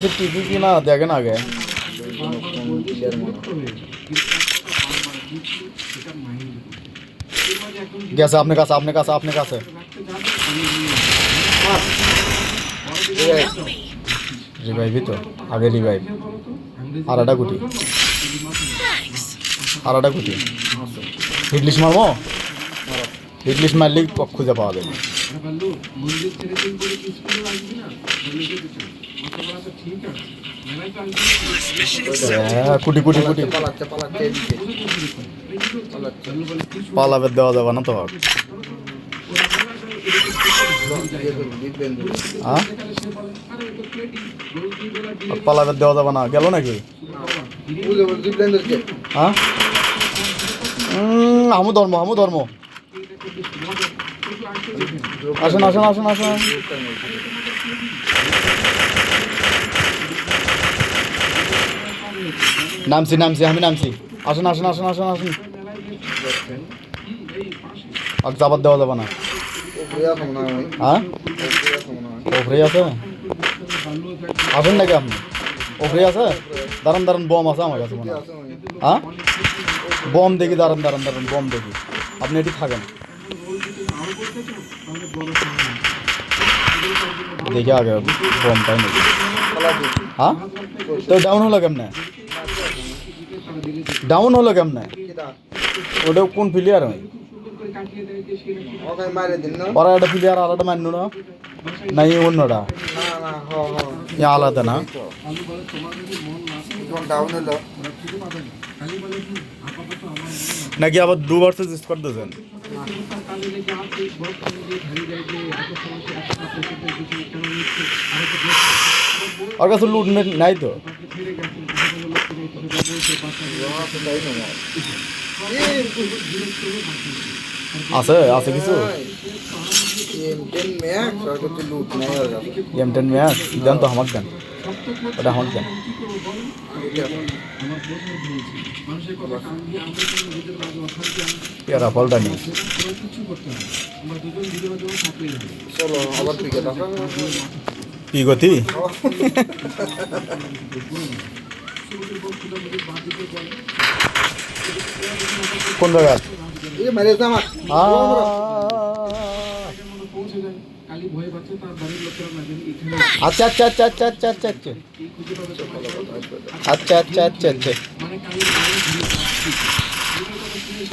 TV কি না দেখেন আগে গেছে আপনার কাছে আপনার কাছে আপনার কাছে রিভাইভই তো আগে রিভাইভ আর একটা গুটি আর একটা গুটি হিটলিশ মারবো হিটলিশ মারলেই খুঁজে পাওয়া যাবে ব্যাপার মন্দির ছেড়ে দিন বলে কি না? বলে যেতে চাই। হ্যাঁ, দেওয়া যাবে না তো হ্যাঁ? পালাবে দেওয়া যাবে না। গেল নাকি? হ্যাঁ? আমু ধর্ম আমু ধর্ম। আসেন আসেন আসেন আসেন। নামছি নামছি, আমি নামছি। আসেন আসেন আসেন আসেন আসেন। আর যাবার দেওয়া যাবে না। হ্যাঁ? ওফরে আছে? আসেন নাকি আপনি? ওফরে আছে? দাঁড়ান দাঁড়ান, বম আছে আমার কাছে মনে হ্যাঁ। বম দেখি, দাঁড়ান দাঁড়ান দাঁড়ান, বম দেখি। আপনি এটি থাকেন देखिए आ गया बॉम्ब टाइम हाँ? तो হলো কেমনে ডাউন হলো কেমনে ওটা কোন প্লেয়ার হয় ওরা একটা প্লেয়ার আলাদা মান্য না নাই অন্যটা আলাদা না নাকি আবার দু ভার্সেস স্কোর দিয়েছেন মিলে কিছু ইকোনমিক্স আর কাছে লুট নাই তো? আছে আছে কিছু? এম টেন ম্যাক্স দেন তো আমাকে দেন। ওটা আমাকে দেন। পেয়ারা ফলটা নিয়ে। কি গতি? কোন জায়গা আচ্ছা আচ্ছা আচ্ছা আচ্ছা আচ্ছা আচ্ছা আচ্ছা। আচ্ছা আচ্ছা আচ্ছা আচ্ছা।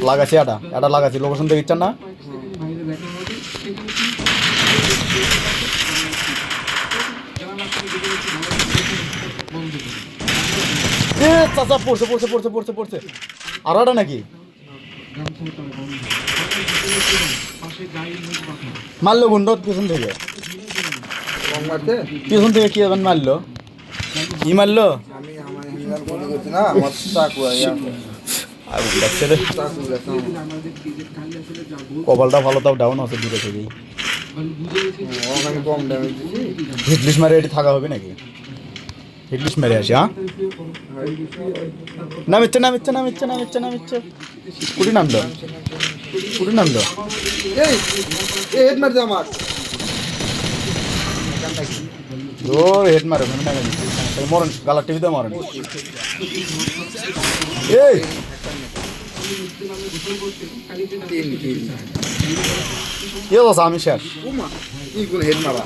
লাগাছি এটা এটা লাগাছি লোকেশন দেখে না? চাচা, পড়ছে পড়ছে পড়ছে পড়ছে পড়ছে। আর একটা নাকি? মারলো গুন্ড পিছন থেকে। পিছন থেকে কি এখন মারলো? কি মারলো? কপালটা ভালো তাও ডাউন আছে দূরে থেকেই। হিটলিশ মারে এটি থাকা হবে নাকি? হিটলিশ মেরে আসি হ্যাঁ? নামিচ্ছে নামিচ্ছে নামিচ্ছে নামিচ্ছে নামিচ্ছে। কুড়ি নামলো? কুড়ি নামলো? এই হেড মারছে আমার। জোর হেড মারে মরেন গালার টিভিতে মরেন। এই! কি অবস্থা? আমি শেষ। হেড মারা?